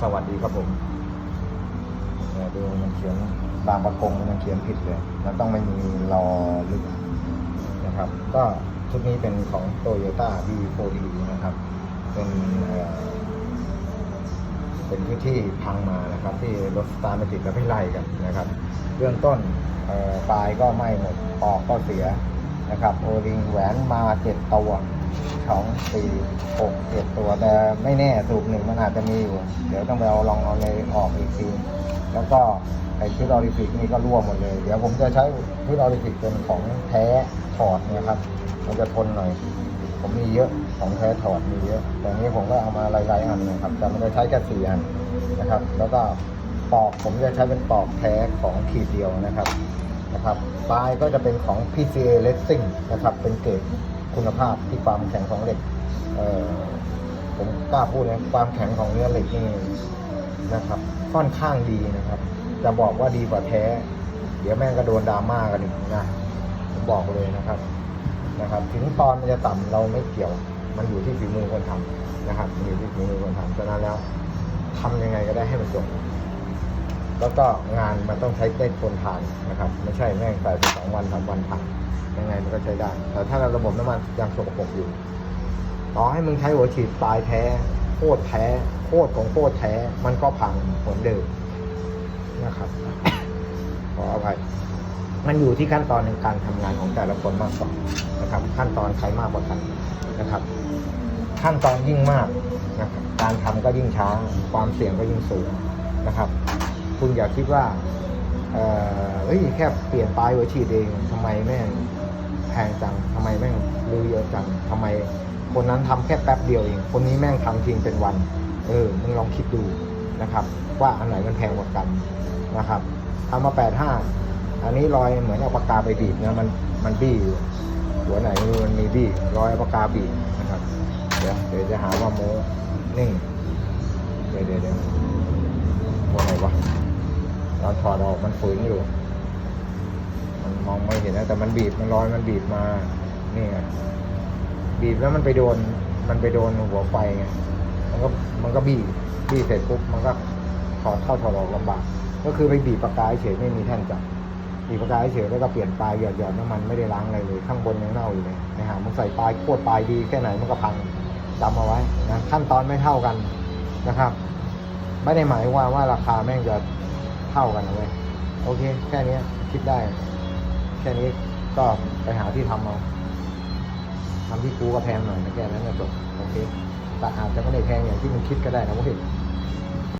สวัสดีครับผมเนี่ยดูมันเขียนบางประกงมันเขียนผิดเลยมันต้องไม่มีรอลึกนะครับ ก็ชุดนี้เป็นของ Toyota V4D นะครับ เป็นเป็นที่ที่พังมานะครับ ที่รถสตาร์ไม่ติดก็ไม่ไล่กันนะครับเบื้องต้นปลายก็ไม้หมดปอกก็เสียนะครับ โอริงแหวนมาเจ็ดตัว องสี่หกเจ็ดตัวแต่ไม่แน่สูบหนึ่งมันอาจจะมีอยู่ เดี๋ยวต้องไปเอาลองเอาเลยออกอีกที แล้วก็ไอชุดออริฟิกนี่ก็รั่วหมดเลย เดี๋ยวผมจะใช้ชุดออริฟิกเป็นของแท้ถอดเนี่ยครับ มันจะทนหน่อย ผมมีเยอะของแท้ถอดมีเยอะแต่นี้ผมก็เอามาหลายๆอันนะครับแต่มันจะใช้แค่สี่อันนะครับ แล้วก็ปอกผมจะใช้เป็นปอกแท้ของขีดเดียวนะครับนะครับปลายก็จะเป็นของ PCA Racing นะครับ เป็นเกรด คุณภาพที่ความแข็งของเหล็กเออผมกล้าพูดนะความแข็งของเนื้อเหล็กนี่นะครับ ค่อนข้างดีนะครับ จะบอกว่าดีกว่าแท้ เดี๋ยวแม่งก็โดนดราม่ากันอีกนะผมบอกเลยนะครับนะครับ ถึงตอนมันจะต่ำเราไม่เกี่ยว มันอยู่ที่ฝีมือคนทำนะครับอยู่ที่ฝีมือคนทำฉะนั้นแล้วทำยังไงก็ได้ให้มันจบแล้วก็งานมันต้องใช้ได้ทนทานนะครับ ไม่ใช่แม่งใส่สองวันสามวันพัง ยังไงมันก็ใช้ได้ แต่ถ้าระบบน้ำมันยังสกปรกอยู่ ต่อให้มึงใช้หัวฉีดปลายแท้โคตรแท้โคตรของโคตรแท้ มันก็พังเหมือนเดิมนะครับ ขออภัยมันอยู่ที่ขั้นตอนในการทำงานของแต่ละคนมากกว่านะครับ ขั้นตอนใครมากกว่ากันนะครับ ขั้นตอนยิ่งมากนะครับการทำก็ยิ่งช้า ความเสี่ยงก็ยิ่งสูงนะครับ คุณอย่าคิดว่าเออเฮ้ยแค่เปลี่ยนปลายหัวฉีดเองทำไมแม่ จังทำไมแม่งรู้เยอะจังทำไม คนนั้นทำแค่แป๊บเดียวเอง คนนี้แม่งทำทิ้งเป็นวัน เออมึงลองคิดดูนะครับ ว่าอันไหนมันแพงกว่ากันนะครับทำมาแปดห้าอันนี้รอยเหมือนเอาปากกาไปบีบนะมันมันบี้อยู่หัวไหนไม่รู้มันมีบี้รอยเอาปากกาบีบนะครับ เดี๋ยวเดี๋ยวจะหาว่าโมนี่เดี๋ยวเดี๋ยวเดี๋ยวว่าไงวะเราถอดออกมันฝืนอยู่ มันมอง ไม่เห็นนะแต่มันบีบมันรอยมันบีบมานี่ไงบีบแล้วมันไปโดน มันไปโดนหัวไฟไงมันก็มันก็บีบบีบเสร็จปุ๊บมันก็ถอดเข้าถอดออกลำบาก ก็คือไปบีบปากกาเฉยไม่มีแท่นจับบีบปากกาเฉยแล้วก็เปลี่ยนปลายหยอดหยอดน้ำมันไม่ได้ล้างอะไรเลยข้างบนยังเน่าอยู่เลยนะฮะมันใส่ปลายโคตรปลายดีแค่ไหนมันก็พังจำเอาไว้นะขั้นตอนไม่เท่ากันนะครับไม่ได้หมายว่าว่าราคาแม่งจะเท่ากันนะเว้ยโอเค แค่นี้คิดได้ แค่นี้ก็ไปหาที่ทำเอาทำที่กูก็แพงหน่อยนะแกนั้นก็จบโอเคแต่อาจจะไม่ได้แพงอย่างที่มึงคิดก็ได้นะเว้ย